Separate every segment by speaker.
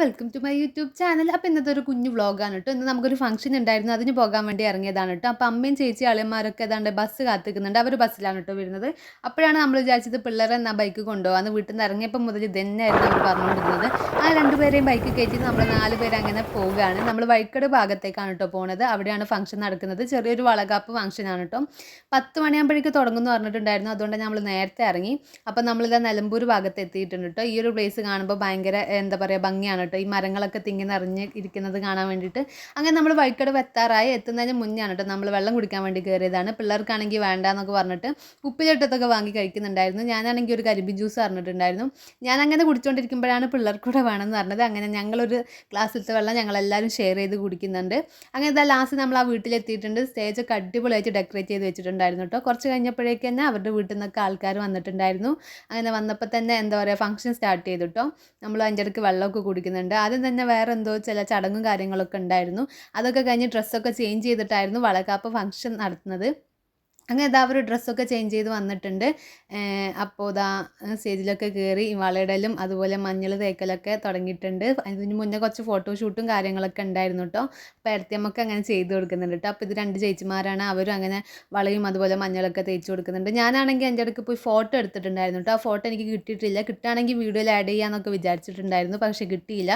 Speaker 1: Welcome to my YouTube channel അപ്പോൾ ഇന്നത്തെ ഒരു കുഞ്ഞു വ്ളോഗാണ് കേട്ടോ ഇന്ന് നമുക്കൊരു ഫംഗ്ഷൻ ഉണ്ടായിരുന്നു. അതിന് പോകാൻ വേണ്ടി ഇറങ്ങിയതാണ് കേട്ടോ അപ്പോൾ അമ്മയും ചേച്ചി അളിയന്മാരൊക്കെ ഏതാണ്ട് ബസ് കാത്തിക്കുന്നുണ്ട്. അവർ ബസ്സിലാണ് കേട്ടോ വരുന്നത്. അപ്പോഴാണ് നമ്മൾ വിചാരിച്ചത് പിള്ളേരെ എന്നാ ബൈക്ക് കൊണ്ടുപോകാന്ന് വീട്ടിൽ നിന്ന് ഇറങ്ങിയപ്പോൾ മുതൽ ഇതന്നെയായിരുന്നു അവർ പറഞ്ഞുകൊണ്ടിരുന്നത്. ആ രണ്ടുപേരെയും ബൈക്ക് കയറ്റി നമ്മൾ നാല് പേര് അങ്ങനെ പോവുകയാണ്. നമ്മൾ വൈക്കട് ഭാഗത്തേക്കാണ് കേട്ടോ പോണത്. അവിടെയാണ് ഫംഗ്ഷൻ നടക്കുന്നത്. ചെറിയൊരു വളകാപ്പ് ഫംഗ്ഷനാണ് കേട്ടോ പത്ത് മണിയാകുമ്പോഴേക്ക് തുടങ്ങുമെന്ന് പറഞ്ഞിട്ടുണ്ടായിരുന്നു. അതുകൊണ്ട് നമ്മൾ നേരത്തെ ഇറങ്ങി. അപ്പോൾ നമ്മളിതാ നിലമ്പൂർ ഭാഗത്ത് എത്തിയിട്ടുണ്ട് കേട്ടോ ഈ ഒരു പ്ലേസ് കാണുമ്പോൾ ഭയങ്കര എന്താ പറയുക ഭംഗിയാണ് കേട്ടോ. ഈ മരങ്ങളൊക്കെ തിങ്ങി നിറഞ്ഞ് ഇരിക്കുന്നത് കാണാൻ വേണ്ടിയിട്ട്. അങ്ങനെ നമ്മൾ വഴിക്കടവ് എത്താറായി എത്തുന്നതിന് മുന്നേ ആണ് കേട്ടോ നമ്മൾ വെള്ളം കുടിക്കാൻ വേണ്ടി കയറിയതാണ് പിള്ളേർക്കാണെങ്കിൽ വേണ്ട എന്നൊക്കെ പറഞ്ഞിട്ട് ഉപ്പിലിട്ടത്തൊക്കെ വാങ്ങി കഴിക്കുന്നുണ്ടായിരുന്നു. ഞാനാണെങ്കിൽ ഒരു കരിമ്പിൻ ജ്യൂസ് പറഞ്ഞിട്ടുണ്ടായിരുന്നു. ഞാൻ അങ്ങനെ കുടിച്ചുകൊണ്ടിരിക്കുമ്പോഴാണ് പിള്ളേർക്കൂടെ വേണമെന്ന് പറഞ്ഞത്. അങ്ങനെ ഞങ്ങളൊരു ഗ്ലാസ്സിലത്തെ വെള്ളം ഞങ്ങളെല്ലാവരും ഷെയർ ചെയ്ത് കുടിക്കുന്നുണ്ട്. അങ്ങനെ ഇതാ ലാസ്റ്റ് നമ്മൾ ആ വീട്ടിലെത്തിയിട്ടുണ്ട്. സ്റ്റേജൊക്കെ അടിപൊളിയായിട്ട് ഡെക്കറേറ്റ് ചെയ്ത് വെച്ചിട്ടുണ്ടായിരുന്നു കേട്ടോ. കുറച്ച് കഴിഞ്ഞപ്പോഴേക്ക് തന്നെ അവരുടെ വീട്ടിൽ നിന്നൊക്കെ ആൾക്കാർ വന്നിട്ടുണ്ടായിരുന്നു. അങ്ങനെ വന്നപ്പോൾ തന്നെ എന്താ പറയുക ഫംഗ്ഷൻ സ്റ്റാർട്ട് ചെയ്തു നമ്മൾ അതിന്റെ ഇടയ്ക്ക് വെള്ളമൊക്കെ കുടിക്കുന്നുണ്ട് ആദ്യം തന്നെ വേറെ എന്തോ ചില ചടങ്ങും കാര്യങ്ങളൊക്കെ ഉണ്ടായിരുന്നു. അതൊക്കെ കഴിഞ്ഞ് ഡ്രസ്സൊക്കെ ചേഞ്ച് ചെയ്തിട്ടായിരുന്നു വളക്കാപ്പ് ഫംഗ്ഷൻ നടത്തുന്നത്. അങ്ങനെ ഇതാ അവർ ഡ്രസ്സൊക്കെ ചേഞ്ച് ചെയ്ത് വന്നിട്ടുണ്ട്. അപ്പോൾ ഇതാ സ്റ്റേജിലൊക്കെ കയറി വളയിടലും അതുപോലെ മഞ്ഞൾ തേക്കലൊക്കെ തുടങ്ങിയിട്ടുണ്ട്. അതിന് മുന്നേ കുറച്ച് ഫോട്ടോഷൂട്ടും കാര്യങ്ങളൊക്കെ ഉണ്ടായിരുന്നു കേട്ടോ അപ്പോൾ ഇരത്തിയമ്മക്ക് അങ്ങനെ ചെയ്ത് കൊടുക്കുന്നുണ്ട് കേട്ടോ അപ്പോൾ ഇത് രണ്ട് ചേച്ചിമാരാണ്. അവരും അങ്ങനെ വളയും അതുപോലെ മഞ്ഞളൊക്കെ തേച്ച് കൊടുക്കുന്നുണ്ട്. ഞാനാണെങ്കിൽ എന്റെ അടുക്ക് പോയി ഫോട്ടോ എടുത്തിട്ടുണ്ടായിരുന്നു കേട്ടോ ആ ഫോട്ടോ എനിക്ക് കിട്ടിയിട്ടില്ല. കിട്ടുകയാണെങ്കിൽ വീഡിയോയിൽ ആഡ് ചെയ്യാമെന്നൊക്കെ വിചാരിച്ചിട്ടുണ്ടായിരുന്നു. പക്ഷേ കിട്ടിയില്ല.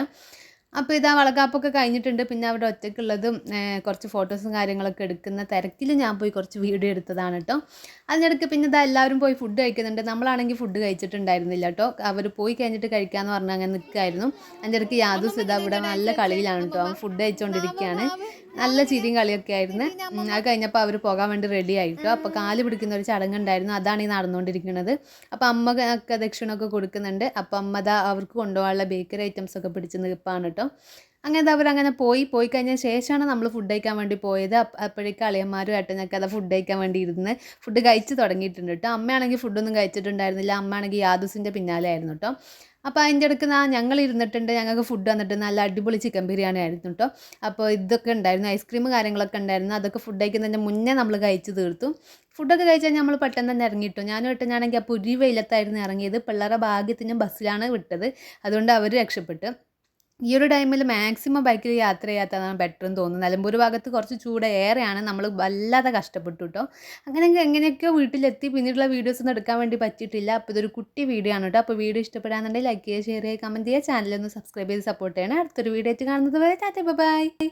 Speaker 1: അപ്പോൾ ഇതാ വളകാപ്പൊക്കെ കഴിഞ്ഞിട്ടുണ്ട്. പിന്നെ അവിടെ ഒറ്റയ്ക്കുള്ളതും കുറച്ച് ഫോട്ടോസും കാര്യങ്ങളൊക്കെ എടുക്കുന്ന തിരക്കിൽ ഞാൻ പോയി കുറച്ച് വീഡിയോ എടുത്തതാണ് കേട്ടോ അതിനിടയ്ക്ക് പിന്നെ ഇതാ എല്ലാവരും പോയി ഫുഡ് കഴിക്കുന്നുണ്ട്. നമ്മളാണെങ്കിൽ ഫുഡ് കഴിച്ചിട്ടുണ്ടായിരുന്നില്ല കേട്ടോ അവർ പോയി കഴിഞ്ഞിട്ട് കഴിക്കാമെന്ന് പറഞ്ഞാൽ അങ്ങനെ നിൽക്കുമായിരുന്നു ഇടയ്ക്ക് യാദു സുധ ഇവിടെ നല്ല കളിയിലാണ് കേട്ടോ അവൻ ഫുഡ് കഴിച്ചുകൊണ്ടിരിക്കുകയാണ് നല്ല ചിരിയും കളിയൊക്കെ ആയിരുന്നു. അത് കഴിഞ്ഞപ്പോൾ അവർ പോകാൻ വേണ്ടി റെഡി ആയിട്ടോ അപ്പോൾ കാൽ പിടിക്കുന്ന ഒരു ചടങ്ങുണ്ടായിരുന്നു. അതാണ് ഈ നടന്നുകൊണ്ടിരിക്കുന്നത്. അപ്പോൾ അമ്മ ഒക്കെ ദക്ഷിണമൊക്കെ കൊടുക്കുന്നുണ്ട്. അപ്പോൾ അമ്മ ദാ അവർക്ക് കൊണ്ടുപോകാനുള്ള ബേക്കറി ഐറ്റംസ് ഒക്കെ പിടിച്ച് നിൽപ്പാണ് കേട്ടോ അങ്ങനെ അവരങ്ങനെ പോയി പോയി കഴിഞ്ഞ ശേഷമാണ് നമ്മൾ ഫുഡ് കഴിക്കാൻ വേണ്ടി പോയത്. അപ്പോഴേക്കും അളിയന്മാരും ഏട്ടനൊക്കെ അത് ഫുഡ് കഴിക്കാൻ വേണ്ടി ഇരുന്ന് ഫുഡ് കഴിച്ച് തുടങ്ങിയിട്ടുണ്ട് കേട്ടോ അമ്മയാണെങ്കിൽ ഫുഡൊന്നും കഴിച്ചിട്ടുണ്ടായിരുന്നില്ല. അമ്മയാണെങ്കിൽ യാദൂസിന്റെ പിന്നാലെ ആയിരുന്നു കേട്ടോ അപ്പോൾ അതിന്റെ ഇടയ്ക്ക് ഞങ്ങൾ ഇരുന്നിട്ടുണ്ട്. ഞങ്ങൾക്ക് ഫുഡ് വന്നിട്ട് നല്ല അടിപൊളി ചിക്കൻ ബിരിയാണി ആയിരുന്നു കേട്ടോ അപ്പോൾ ഇതൊക്കെ ഉണ്ടായിരുന്നു. ഐസ്ക്രീം കാര്യങ്ങളൊക്കെ ഉണ്ടായിരുന്നു. അതൊക്കെ ഫുഡ് കഴിക്കുന്നതിന്റെ മുന്നേ നമ്മൾ കഴിച്ച് തീർത്തു. ഫുഡൊക്കെ കഴിച്ചാൽ നമ്മൾ പെട്ടെന്ന് തന്നെ ഇറങ്ങിയിട്ടു. ഞാനും ഇട്ടനാണെങ്കിൽ ആ പുരി വെയിലത്തായിരുന്നു ഇറങ്ങിയത്. പിള്ളേരുടെ ഭാഗ്യത്തിന് ബസ്സിലാണ് വിട്ടത്. അതുകൊണ്ട് അവർ രക്ഷപ്പെട്ടു. ഈ ഒരു ടൈമിൽ മാക്സിമം ബൈക്കിൽ യാത്ര ചെയ്യാത്തതാണ് ബെറ്റർ എന്ന് തോന്നുന്നു. നിലമ്പൂർ ഭാഗത്ത് കുറച്ച് ചൂട് ഏറെയാണ്. നമ്മൾ വല്ലാതെ കഷ്ടപ്പെട്ടു കേട്ടോ അങ്ങനെ എങ്ങനെയൊക്കെയോ വീട്ടിലെത്തി. പിന്നീടുള്ള വീഡിയോസ് ഒന്നും എടുക്കാൻ വേണ്ടി പറ്റിയിട്ടില്ല. അപ്പോൾ ഇതൊരു കുട്ടി വീഡിയോ ആണ് കേട്ടോ അപ്പോൾ വീഡിയോ ഇഷ്ടപ്പെടാന്നുണ്ടെങ്കിൽ ലൈക്ക് ചെയ്യുക ഷെയർ ചെയ്യുക കമന്റ് ചെയ്യുക. ചാനലൊന്ന് സബ്സ്ക്രൈബ് ചെയ്ത് സപ്പോർട്ട് ചെയ്യണം. അടുത്തൊരു വീഡിയോ ആയിട്ട് കാണുന്നത് വരെ ടാറ്റ ബൈ